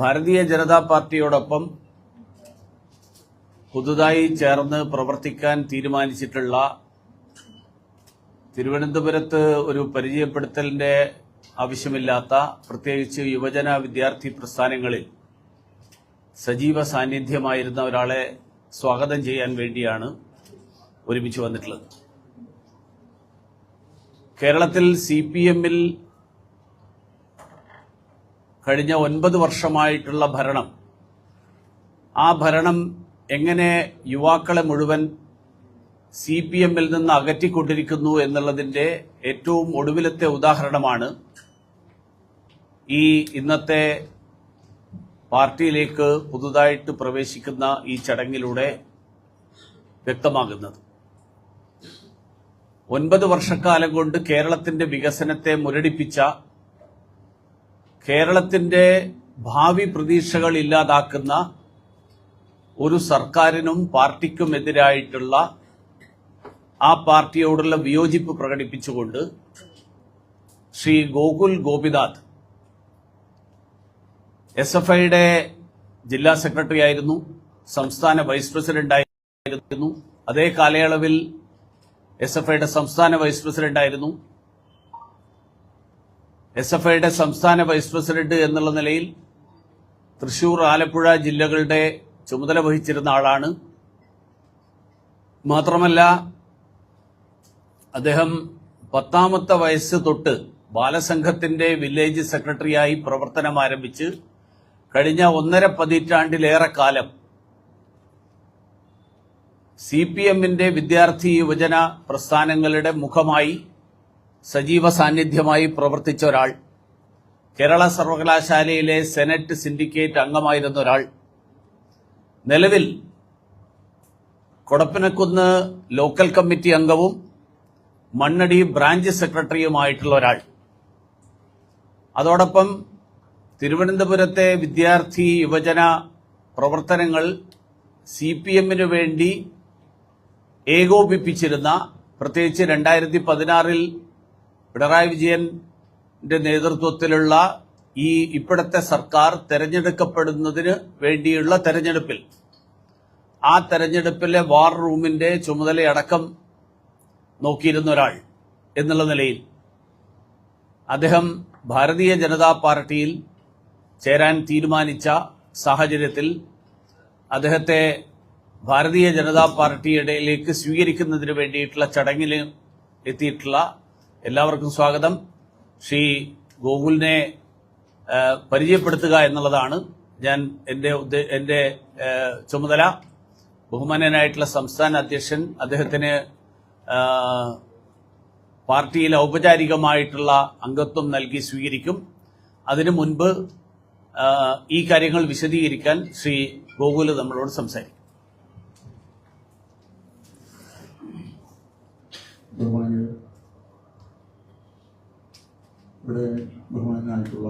ഭാരതീയ ജനതാ പാർട്ടിയോടൊപ്പം പുതുതായി ചേർന്ന് പ്രവർത്തിക്കാൻ തീരുമാനിച്ചിട്ടുള്ള തിരുവനന്തപുരത്ത് ഒരു പരിചയപ്പെടുത്തലിന്റെ ആവശ്യമില്ലാത്ത പ്രത്യേകിച്ച് യുവജന വിദ്യാർത്ഥി പ്രസ്ഥാനങ്ങളിൽ സജീവ സാന്നിധ്യമായിരുന്ന ഒരാളെ സ്വാഗതം ചെയ്യാൻ വേണ്ടിയാണ് ഒരുമിച്ച് വന്നിട്ടുള്ളത്. കേരളത്തിൽ സി പി എമ്മിൽ കഴിഞ്ഞ ഒൻപത് വർഷമായിട്ടുള്ള ഭരണം. ആ ഭരണം എങ്ങനെ യുവാക്കളെ മുഴുവൻ സി പി എമ്മിൽ നിന്ന് അകറ്റിക്കൊണ്ടിരിക്കുന്നു എന്നുള്ളതിന്റെ ഏറ്റവും ഒടുവിലത്തെ ഉദാഹരണമാണ് ഈ ഇന്നത്തെ പാർട്ടിയിലേക്ക് പുതുതായിട്ട് പ്രവേശിക്കുന്ന ഈ ചടങ്ങിലൂടെ വ്യക്തമാകുന്നത്. ഒൻപത് വർഷക്കാലം കൊണ്ട് കേരളത്തിന്റെ വികസനത്തെ മുരടിപ്പിച്ച കേരളത്തിന്റെ ഭാവി പ്രതീക്ഷകൾ ഇല്ലാതാക്കുന്ന ഒരു സർക്കാരിനും പാർട്ടിക്കും എതിരായിട്ടുള്ള ആ പാർട്ടിയോടുള്ള വിയോജിപ്പ് പ്രകടിപ്പിച്ചുകൊണ്ട് ശ്രീ ഗോകുൽ ഗോപിനാഥ് എസ് എഫ് ഐയുടെ ജില്ലാ സെക്രട്ടറി ആയിരുന്നു സംസ്ഥാന വൈസ് പ്രസിഡന്റ് ആയിരുന്നു. അതേ കാലയളവിൽ എസ് എഫ് ഐയുടെ സംസ്ഥാന വൈസ് പ്രസിഡന്റ് ആയിരുന്നു. എസ് എഫ് ഐയുടെ സംസ്ഥാന വൈസ് പ്രസിഡന്റ് എന്നുള്ള നിലയിൽ തൃശൂർ ആലപ്പുഴ ജില്ലകളുടെ ചുമതല വഹിച്ചിരുന്ന ആളാണ്. മാത്രമല്ല അദ്ദേഹം പത്താമത്തെ വയസ്സ് തൊട്ട് ബാലസംഘത്തിന്റെ വില്ലേജ് സെക്രട്ടറിയായി പ്രവർത്തനം ആരംഭിച്ച് കഴിഞ്ഞ ഒന്നര പതിറ്റാണ്ടിലേറെ കാലം സി പി എമ്മിന്റെ വിദ്യാർത്ഥി യുവജന പ്രസ്ഥാനങ്ങളുടെ മുഖമായി സജീവ സാന്നിധ്യമായി പ്രവർത്തിച്ച ഒരാൾ കേരള സർവകലാശാലയിലെ സെനറ്റ് സിൻഡിക്കേറ്റ് അംഗമായിരുന്ന ഒരാൾ. നിലവിൽ കൊടപ്പനക്കുന്ന് ലോക്കൽ കമ്മിറ്റി അംഗവും മണ്ണടി ബ്രാഞ്ച് സെക്രട്ടറിയുമായിട്ടുള്ള ഒരാൾ. അതോടൊപ്പം തിരുവനന്തപുരത്തെ വിദ്യാർത്ഥി യുവജന പ്രവർത്തനങ്ങൾ സി പി എമ്മിനു വേണ്ടി ഏകോപിപ്പിച്ചിരുന്ന പ്രത്യേകിച്ച് രണ്ടായിരത്തി പതിനാറിൽ പിണറായി വിജയന്റെ നേതൃത്വത്തിലുള്ള ഈ ഇപ്പോഴത്തെ സർക്കാർ തെരഞ്ഞെടുക്കപ്പെടുന്നതിന് വേണ്ടിയുള്ള തെരഞ്ഞെടുപ്പിൽ ആ തെരഞ്ഞെടുപ്പിലെ വാർ റൂമിന്റെ ചുമതലയടക്കം നോക്കിയിരുന്ന ഒരാൾ എന്നുള്ള നിലയിൽ അദ്ദേഹം ഭാരതീയ ജനതാ പാർട്ടിയിൽ ചേരാൻ തീരുമാനിച്ച സാഹചര്യത്തിൽ അദ്ദേഹത്തെ ഭാരതീയ ജനതാ പാർട്ടിയുടെയിലേക്ക് സ്വീകരിക്കുന്നതിന് വേണ്ടിയിട്ടുള്ള ചടങ്ങിൽ എത്തിയിട്ടുള്ള എല്ലാവർക്കും സ്വാഗതം. ശ്രീ ഗോകുലിനെ പരിചയപ്പെടുത്തുക എന്നുള്ളതാണ് ഞാൻ എന്റെ എന്റെ ചുമതല. ബഹുമാനനായിട്ടുള്ള സംസ്ഥാന അധ്യക്ഷൻ അദ്ദേഹത്തിന് പാർട്ടിയിൽ ഔപചാരികമായിട്ടുള്ള അംഗത്വം നൽകി സ്വീകരിക്കും. അതിനു മുൻപ് ഈ കാര്യങ്ങൾ വിശദീകരിക്കാൻ ശ്രീ ഗോകുൽ നമ്മളോട് സംസാരിക്കും. ബഹുമാനിയ ഇവിടെ ബഹുമാനായിട്ടുള്ള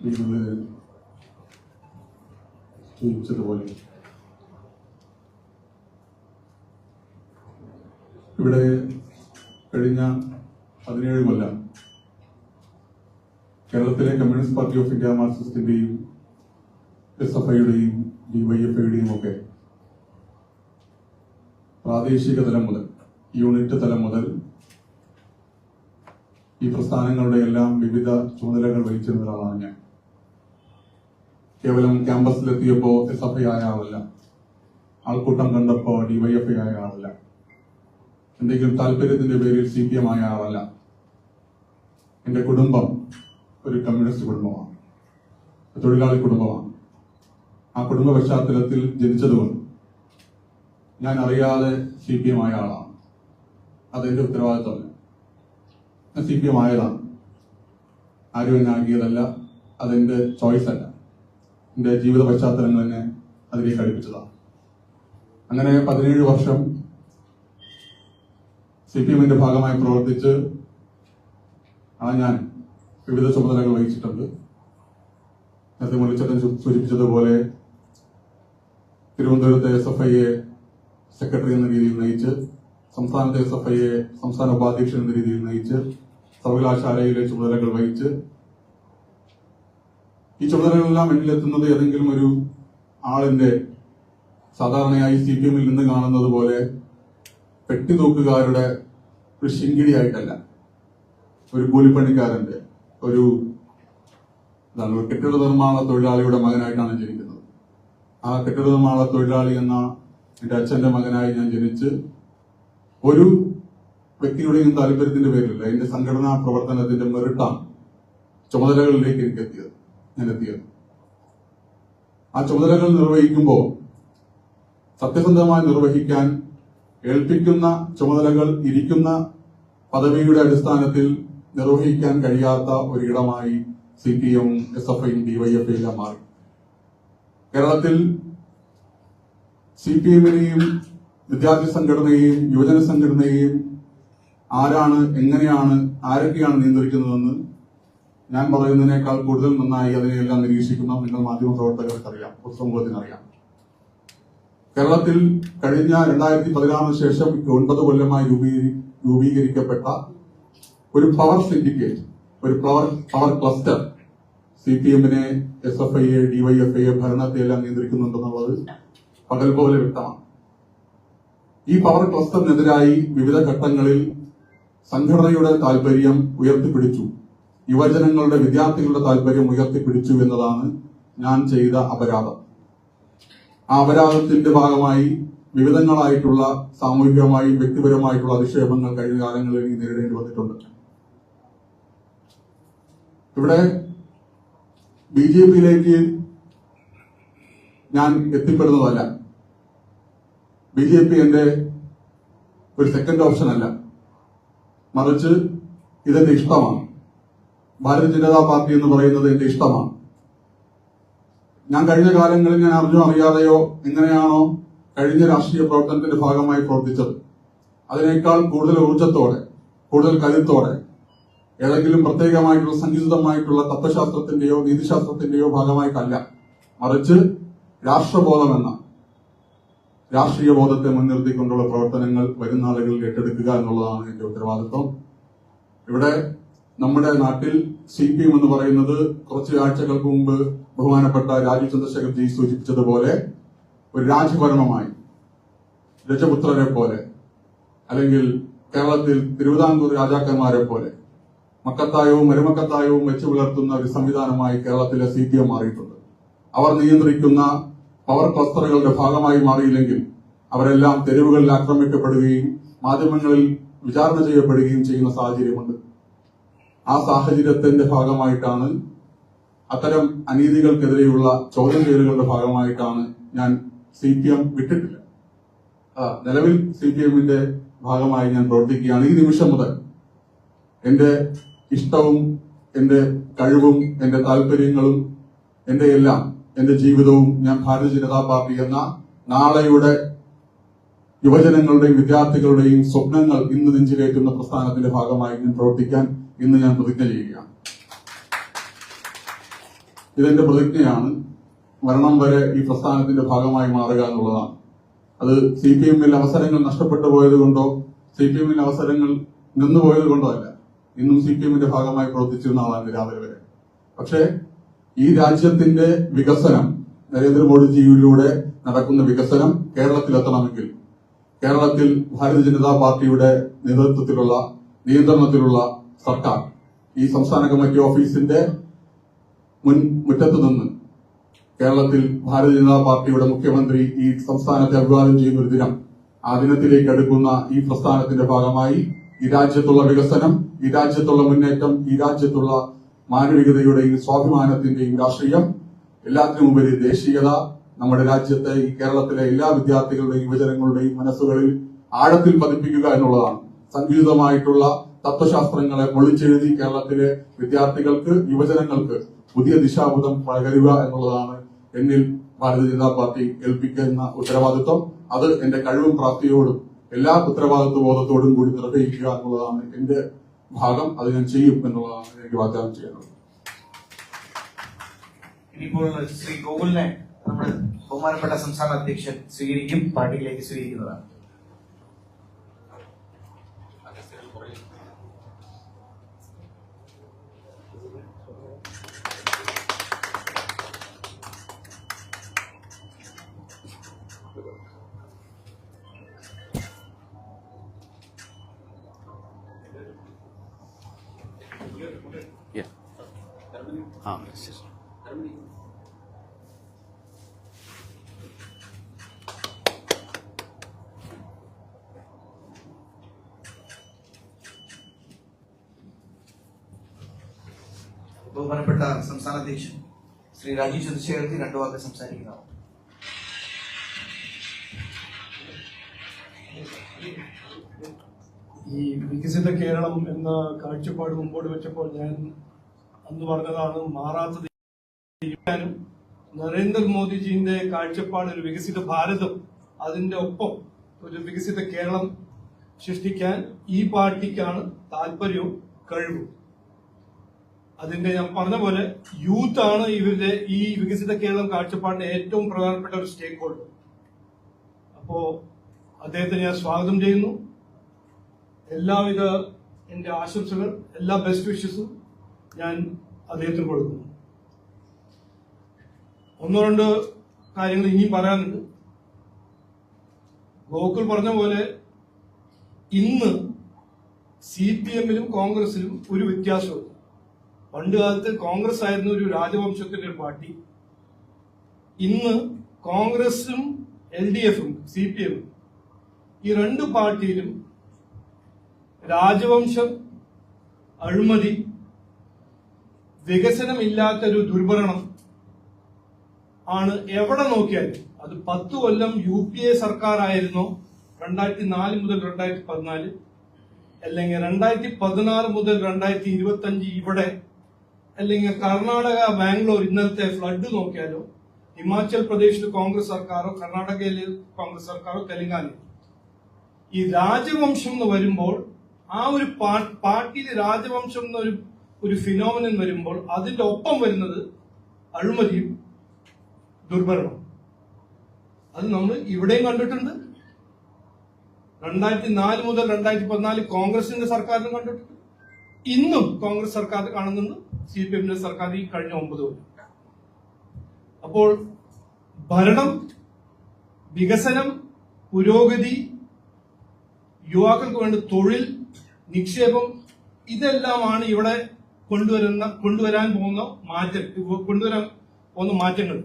വീടുകളിൽ സൂചിപ്പിച്ചതുപോലെ ഇവിടെ കഴിഞ്ഞ പതിനേഴ് കൊല്ലം കേരളത്തിലെ കമ്മ്യൂണിസ്റ്റ് പാർട്ടി ഓഫ് ഇന്ത്യ മാർക്സിസ്റ്റിന്റെയും എസ് എഫ് ഐയുടെയും ഒക്കെ പ്രാദേശിക തലം മുതൽ യൂണിറ്റ് തലം മുതൽ ഈ പ്രസ്ഥാനങ്ങളുടെ എല്ലാം വിവിധ ചുമതലകൾ വഹിച്ചിരുന്ന ഒരാളാണ് ഞാൻ. കേവലം ക്യാമ്പസിലെത്തിയപ്പോ എസ് എഫ് ഐ ആയ ആളല്ല. ആൾക്കൂട്ടം കണ്ടപ്പോ ഐ ആയ ആളല്ല. എന്തെങ്കിലും താല്പര്യത്തിന്റെ പേരിൽ സി പി എം ആയ ആളല്ല. എന്റെ കുടുംബം ഒരു കമ്മ്യൂണിസ്റ്റ് കുടുംബമാണ്. തൊഴിലാളി കുടുംബമാണ്. ആ കുടുംബ പശ്ചാത്തലത്തിൽ ജനിച്ചതുകൊണ്ട് ഞാൻ അറിയാതെ സി പി എം ആയ ആളാണ്. അതെന്റെ ഉത്തരവാദിത്തമല്ല. ആയതാണ് ആരും എന്നെ ആക്കിയതല്ല അതെന്റെ ചോയ്സ് അല്ല. എന്റെ ജീവിത പശ്ചാത്തലങ്ങൾ എന്നെ അതിലേക്ക് അടുപ്പിച്ചതാണ്. അങ്ങനെ പതിനേഴ് വർഷം സി പി എമ്മിന്റെ ഭാഗമായി പ്രവർത്തിച്ച് ആണ് ഞാൻ വിവിധ ചുമതലകൾ വഹിച്ചിട്ടുണ്ട്. നേരത്തെ മുരളിച്ചട്ടൻ സൂചിപ്പിച്ചതുപോലെ തിരുവനന്തപുരത്തെ എസ് എഫ് ഐയെ സെക്രട്ടറി എന്ന രീതിയിൽ നയിച്ച് സംസ്ഥാനത്തെ എസ് എഫ് ഐയെ സംസ്ഥാന ഉപാധ്യക്ഷൻ എന്ന രീതിയിൽ നയിച്ച് സർവകലാശാലയിലെ ചുമതലകൾ വഹിച്ച് ഈ ചുമതലകളെല്ലാം എന്നിലെത്തുന്നത് ഏതെങ്കിലും ഒരു ആളിന്റെ സാധാരണയായി സി പി എമ്മിൽ നിന്ന് കാണുന്നത് പോലെ പെട്ടിതൂക്കുകാരുടെ ഒരു ശിങ്കിടിയായിട്ടല്ല. ഒരു കൂലിപ്പണിക്കാരന്റെ ഒരു എന്താണ് കെട്ടിട നിർമ്മാണ തൊഴിലാളിയുടെ മകനായിട്ടാണ് ജനിക്കുന്നത്. ആ കെട്ടിട നിർമ്മാണ തൊഴിലാളി എന്ന എന്റെ അച്ഛന്റെ മകനായി ഞാൻ ജനിച്ച് ഒരു വ്യക്തിയുടെയും താല്പര്യത്തിന്റെ പേരിലല്ല എന്റെ സംഘടനാ പ്രവർത്തനത്തിന്റെ മെറിട്ടാണ് ചുമതലകളിലേക്ക് എനിക്ക് എത്തിയത്. ഞാൻ എത്തിയത്. ആ ചുമതലകൾ നിർവഹിക്കുമ്പോൾ സത്യസന്ധമായി നിർവഹിക്കാൻ ഏൽപ്പിക്കുന്ന ചുമതലകൾ ഇരിക്കുന്ന പദവിയുടെ അടിസ്ഥാനത്തിൽ നിർവഹിക്കാൻ കഴിയാത്ത ഒരിടമായി C P M S F I D Y F എല്ലാം മാറി. കേരളത്തിൽ സി പി എമ്മിനെയും വിദ്യാർത്ഥി സംഘടനയെയും യുവജന സംഘടനയെയും ആരാണ് എങ്ങനെയാണ് ആരൊക്കെയാണ് നിയന്ത്രിക്കുന്നതെന്ന് ഞാൻ പറയുന്നതിനേക്കാൾ കൂടുതൽ നന്നായി അതിനെയെല്ലാം നിരീക്ഷിക്കുന്ന നിങ്ങൾ മാധ്യമ പ്രവർത്തകർക്കറിയാം പൊതുസമൂഹത്തിനറിയാം കേരളത്തിൽ കഴിഞ്ഞ രണ്ടായിരത്തി പതിനാറിന് ശേഷം ഒൻപത് കൊല്ലമായി രൂപീകരിക്കപ്പെട്ട ഒരു പവർ സിൻഡിക്കേറ്റ് ഒരു power power cluster C P എമ്മിനെ എസ് എഫ് ഐയെ ഡിവൈഎഫ് ഐയെ ഭരണത്തെ എല്ലാം നിയന്ത്രിക്കുന്നുണ്ടെന്നുള്ളത് പകൽ പോലെ വ്യക്തമാണ്. ഈ പവർ ക്ലസ്റ്ററിനെതിരായി വിവിധ ഘട്ടങ്ങളിൽ സംഘടനയുടെ താല്പര്യം ഉയർത്തിപ്പിടിച്ചു. യുവജനങ്ങളുടെ വിദ്യാർത്ഥികളുടെ താല്പര്യം ഉയർത്തിപ്പിടിച്ചു എന്നതാണ് ഞാൻ ചെയ്ത അപരാധം. ആ അപരാധത്തിന്റെ ഭാഗമായി വിവിധങ്ങളായിട്ടുള്ള സാമൂഹികമായും വ്യക്തിപരമായിട്ടുള്ള അധിക്ഷേപങ്ങൾ കഴിഞ്ഞ കാലങ്ങളിൽ എനിക്ക് നേരിടേണ്ടി വന്നിട്ടുണ്ട്. ഇവിടെ ബി ജെ പിയിലേക്ക് ഞാൻ എത്തിപ്പെടുന്നതല്ല. ബി ജെ പി എന്റെ ഒരു സെക്കൻഡ് ഓപ്ഷൻ അല്ല. മറിച്ച് ഇതെന്റെ ഇഷ്ടമാണ്. ഭാരതീയ ജനതാ പാർട്ടി എന്ന് പറയുന്നത് എന്റെ ഇഷ്ടമാണ്. ഞാൻ കഴിഞ്ഞ കാലങ്ങളിൽ ഞാൻ അറിഞ്ഞോ അറിയാതെയോ എങ്ങനെയാണോ കഴിഞ്ഞ രാഷ്ട്രീയ പ്രവർത്തനത്തിന്റെ ഭാഗമായി പ്രവർത്തിച്ചത്. അതിനേക്കാൾ കൂടുതൽ ഊർജത്തോടെ കൂടുതൽ കരുത്തോടെ ഏതെങ്കിലും പ്രത്യേകമായിട്ടുള്ള സംഗീതമായിട്ടുള്ള തത്വശാസ്ത്രത്തിന്റെയോ നീതിശാസ്ത്രത്തിന്റെയോ ഭാഗമായിട്ടല്ല. മറിച്ച് രാഷ്ട്രബോധമെന്ന രാഷ്ട്രീയ ബോധത്തെ മുൻനിർത്തിക്കൊണ്ടുള്ള പ്രവർത്തനങ്ങൾ വരുന്ന നാളുകളിൽ ഏറ്റെടുക്കുക എന്നുള്ളതാണ് എന്റെ ഉത്തരവാദിത്വം. ഇവിടെ നമ്മുടെ നാട്ടിൽ സി പി എം എന്ന് പറയുന്നത് കുറച്ച് ആഴ്ചകൾക്ക് മുമ്പ് ബഹുമാനപ്പെട്ട രാജീവ് ചന്ദ്രശേഖർ ജി സൂചിപ്പിച്ചതുപോലെ ഒരു രാജഭരണമായി രജപുത്രരെ പോലെ അല്ലെങ്കിൽ കേരളത്തിൽ തിരുവിതാംകൂർ രാജാക്കന്മാരെ പോലെ മക്കത്തായവും മരുമക്കത്തായവും വെച്ചു പുലർത്തുന്ന ഒരു സംവിധാനമായി കേരളത്തിലെ സി പി എം മാറിയിട്ടുണ്ട്. അവർ നിയന്ത്രിക്കുന്ന പവർ ക്ലസ്റ്ററുകളുടെ ഭാഗമായി മാറിയില്ലെങ്കിൽ അവരെല്ലാം തെരുവുകളിൽ ആക്രമിക്കപ്പെടുകയും മാധ്യമങ്ങളിൽ വിചാരണ ചെയ്യപ്പെടുകയും ചെയ്യുന്ന സാഹചര്യമുണ്ട്. ആ സാഹചര്യത്തിന്റെ ഭാഗമായിട്ടാണ് അത്തരം അനീതികൾക്കെതിരെയുള്ള ചോദ്യം ചെയ്യലുകളുടെ ഭാഗമായിട്ടാണ് ഞാൻ സി പി എം വിട്ടിട്ടില്ല. നിലവിൽ സി പി എമ്മിന്റെ ഭാഗമായി ഞാൻ പ്രവർത്തിക്കുകയാണ്. ഈ നിമിഷം മുതൽ എന്റെ ഇഷ്ടവും എന്റെ കഴിവും എന്റെ താല്പര്യങ്ങളും എന്റെ എല്ലാം എന്റെ ജീവിതവും ഞാൻ ഭാരതീയ ജനതാ പാർട്ടി എന്ന നാളെയുടെ യുവജനങ്ങളുടെയും വിദ്യാർത്ഥികളുടെയും സ്വപ്നങ്ങൾ ഇന്ന് നെഞ്ചിലേറ്റുന്ന പ്രസ്ഥാനത്തിന്റെ ഭാഗമായി ഞാൻ പ്രവർത്തിക്കാൻ ഇന്ന് ഞാൻ പ്രതിജ്ഞ ചെയ്യുകയാണ്. ഇതെന്റെ പ്രതിജ്ഞയാണ്. മരണം വരെ ഈ പ്രസ്ഥാനത്തിന്റെ ഭാഗമായി മാറുക എന്നുള്ളതാണ്. അത് സി പി എമ്മിൽ അവസരങ്ങൾ നഷ്ടപ്പെട്ടു പോയത് കൊണ്ടോ സി പി എമ്മിൽ അവസരങ്ങൾ നിന്നുപോയത് കൊണ്ടോ അല്ല. ഇന്നും സി പി എമ്മിന്റെ ഭാഗമായി പ്രവർത്തിച്ചിരുന്ന ആളാണ് രാവിലെ വരെ. പക്ഷേ ഈ രാജ്യത്തിന്റെ വികസനം നരേന്ദ്രമോദിജിയിലൂടെ നടക്കുന്ന വികസനം കേരളത്തിലെത്തണമെങ്കിൽ കേരളത്തിൽ ഭാരതീയ ജനതാ പാർട്ടിയുടെ നേതൃത്വത്തിലുള്ള നിയന്ത്രണത്തിലുള്ള സർക്കാർ ഈ സംസ്ഥാന കമ്മിറ്റി ഓഫീസിന്റെ മുൻ മുറ്റത്ത് നിന്ന് കേരളത്തിൽ ഭാരതീയ ജനതാ പാർട്ടിയുടെ മുഖ്യമന്ത്രി ഈ സംസ്ഥാനത്തെ അഭിവാദ്യം ചെയ്യുന്ന ഒരു ദിനം ആ ദിനത്തിലേക്ക് അടുക്കുന്ന ഈ പ്രസ്ഥാനത്തിന്റെ ഭാഗമായി ഈ രാജ്യത്തുള്ള വികസനം ഈ രാജ്യത്തുള്ള മുന്നേറ്റം ഈ രാജ്യത്തുള്ള മാനവികതയുടെയും സ്വാഭിമാനത്തിന്റെയും രാഷ്ട്രീയം എല്ലാത്തിനും ഉപരി ദേശീയത നമ്മുടെ രാജ്യത്തെ ഈ കേരളത്തിലെ എല്ലാ വിദ്യാർത്ഥികളുടെയും യുവജനങ്ങളുടെയും മനസ്സുകളിൽ ആഴത്തിൽ പതിപ്പിക്കുക എന്നുള്ളതാണ്. സംഗീതമായിട്ടുള്ള തത്വശാസ്ത്രങ്ങളെ പൊളിച്ചെഴുതി കേരളത്തിലെ വിദ്യാർത്ഥികൾക്ക് യുവജനങ്ങൾക്ക് പുതിയ ദിശാബുധം പകരുക എന്നുള്ളതാണ് എന്നിൽ ഭാരതീയ ജനതാ പാർട്ടി ഏൽപ്പിക്കുന്ന ഉത്തരവാദിത്വം. അത് എന്റെ കഴിവും പ്രാപ്തിയോടും എല്ലാ ഉത്തരവാദിത്വ ബോധത്തോടും കൂടി നിർവഹിക്കുക എന്നുള്ളതാണ് എന്റെ ഭാഗം അത് ഞാൻ ചെയ്യും എന്നുള്ളതാണ് എനിക്ക് വാഗ്ദാനം ചെയ്യാനുള്ളത്. ഇനിയിപ്പോൾ ശ്രീ ഗോകുലിനെ നമ്മുടെ ബഹുമാനപ്പെട്ട സംസ്ഥാന അധ്യക്ഷൻ സ്വീകരിക്കും പാർട്ടിയിലേക്ക് സ്വീകരിക്കുന്നതാണ്. ആ ശരി ബഹുമാനപ്പെട്ട സംസ്ഥാന അധ്യക്ഷൻ ശ്രീ രാജീവ് ചന്ദ്രശേഖരത്തിൽ രണ്ടു വാക്ക് സംസാരിക്കുന്നതാണ് ഈ വികസിത കേരളം എന്ന കാഴ്ചപ്പാട് മുമ്പോട്ട് വെച്ചപ്പോൾ ഞാൻ അന്ന് പറഞ്ഞതാണ് മാറാത്തത് നരേന്ദ്രമോദിജിന്റെ കാഴ്ചപ്പാട് ഒരു വികസിത ഭാരതം അതിന്റെ ഒപ്പം ഒരു വികസിത കേരളം സൃഷ്ടിക്കാൻ ഈ പാർട്ടിക്കാണ് താല്പര്യവും കഴിവും. അതിന്റെ ഞാൻ പറഞ്ഞ പോലെ യൂത്ത് ആണ് ഇവരുടെ ഈ വികസിത കേരളം കാഴ്ചപ്പാടിന്റെ ഏറ്റവും പ്രധാനപ്പെട്ട ഒരു സ്റ്റേക്ക് ഹോൾഡർ അപ്പോ അദ്ദേഹത്തെ ഞാൻ സ്വാഗതം ചെയ്യുന്നു. എല്ലാവിധ എന്റെ ആശംസകൾ എല്ലാ ബെസ്റ്റ് വിഷസും ഞാൻ അദ്ദേഹത്തിന് കൊടുക്കുന്നു. ഒന്നോ രണ്ട് കാര്യങ്ങൾ ഇനിയും പറയാനുണ്ട്. ഗോകുൽ പറഞ്ഞ പോലെ ഇന്ന് സി പി എമ്മിലും കോൺഗ്രസിലും ഒരു വ്യത്യാസമുണ്ട് പണ്ട് കാലത്ത് കോൺഗ്രസ് ആയിരുന്നു ഒരു രാജവംശത്തിന്റെ ഒരു പാർട്ടി. ഇന്ന് കോൺഗ്രസും എൽ ഡി എഫും സി പി എമ്മും ഈ രണ്ട് പാർട്ടിയിലും രാജവംശം അഴിമതി വികസനമില്ലാത്തൊരു ദുർഭരണം ആണ് എവിടെ നോക്കിയാലും. അത് പത്ത് കൊല്ലം യു പി എ സർക്കാർ ആയിരുന്നോ രണ്ടായിരത്തി നാല് മുതൽ രണ്ടായിരത്തി പതിനാല് അല്ലെങ്കിൽ രണ്ടായിരത്തി പതിനാറ് മുതൽ രണ്ടായിരത്തി ഇരുപത്തി അഞ്ച് ഇവിടെ അല്ലെങ്കിൽ കർണാടക ബാംഗ്ലൂർ ഇന്നത്തെ ഫ്ലഡ് നോക്കിയാലോ ഹിമാചൽ പ്രദേശിൽ കോൺഗ്രസ് സർക്കാരോ കർണാടകയിൽ കോൺഗ്രസ് സർക്കാരോ തെലങ്കാന ഈ രാജവംശം എന്ന് വരുമ്പോൾ ആ ഒരു പാർട്ടിയിൽ രാജവംശം എന്നൊരു ഒരു ഫിനോമിനൻ വരുമ്പോൾ അതിന്റെ ഒപ്പം വരുന്നത് അഴിമതിയും ദുർഭരണം. അത് നമ്മൾ ഇവിടെയും കണ്ടിട്ടുണ്ട്. രണ്ടായിരത്തി നാല് മുതൽ രണ്ടായിരത്തി പതിനാല് കോൺഗ്രസിന്റെ സർക്കാരിലും കണ്ടിട്ടുണ്ട്. ഇന്നും കോൺഗ്രസ് സർക്കാർ കാണുന്നുണ്ട്. സി പി എമ്മിന്റെ സർക്കാർ ഈ കഴിഞ്ഞ ഒമ്പത് കൊല്ലം. അപ്പോൾ ഭരണം വികസനം പുരോഗതി യുവാക്കൾക്ക് വേണ്ട തൊഴിൽ നിക്ഷേപം ഇതെല്ലാമാണ് ഇവിടെ കൊണ്ടുവരുന്ന കൊണ്ടുവരാൻ പോകുന്ന മാറ്റം കൊണ്ടുവരാൻ പോകുന്ന മാറ്റങ്ങൾ.